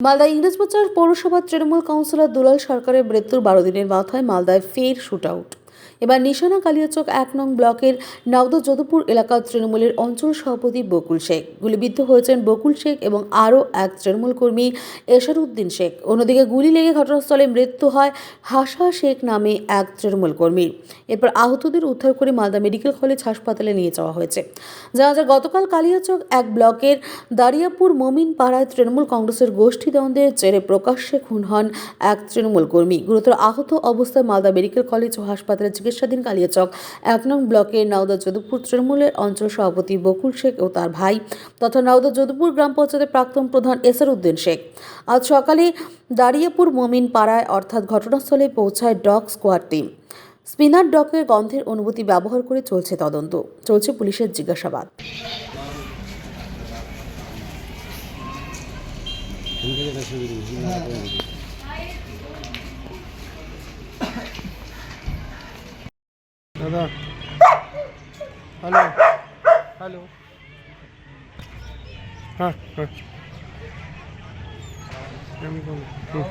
মালদা ইংরেজবাজার পৌরসভার তৃণমূল কাউন্সিলর দুলাল সরকারের মৃত্যুর বারো দিনের মাথায় মালদায় ফের শুট আউট এবার নিশানা কালিয়াচক এক নং ব্লকের নাওদা যদুপুর এলাকার তৃণমূলের অঞ্চল সভাপতি বকুল শেখ। গুলিবিদ্ধ হয়েছেন বকুল শেখ এবং আরও এক তৃণমূল কর্মী এশারউদ্দিন শেখ। অন্যদিকে গুলি লেগে ঘটনাস্থলে মৃত্যু হয় হাসা শেখ নামে এক তৃণমূল কর্মীর এরপর আহতদের উদ্ধার করে মালদা মেডিকেল কলেজ হাসপাতালে নিয়ে যাওয়া হয়েছে। জানা যায়, গতকাল কালিয়াচক এক ব্লকের দারিয়াপুর মমিন পাড়ায় তৃণমূল কংগ্রেসের গোষ্ঠী দ্বন্দ্বের জেরে প্রকাশ্যে খুন হন এক তৃণমূল কর্মী। গুরুতর আহত অবস্থায় মালদা মেডিকেল কলেজ ও হাসপাতালে চিকিৎসাধীন কালিয়াচক এক নং ব্লকের নাওদা যদুপুর তৃণমূলের অঞ্চল সভাপতি বকুল শেখ ও তার ভাই তথা নাওদা যদুপুর গ্রাম পঞ্চায়েতের প্রাক্তন প্রধান এসার উদ্দিন শেখ। আজ সকালে দারিয়াপুর মমিন পাড়ায় অর্থাৎ ঘটনাস্থলে পৌঁছায় ডগ স্কোয়াড টিম। স্পিনার ডকের গন্ধের অনুভূতি ব্যবহার করে চলছে তদন্ত। চলছে পুলিশের জিজ্ঞাসাবাদ। দাদা হ্যালো হ্যালো হ্যাঁ হ্যাঁ আমি বল হুম।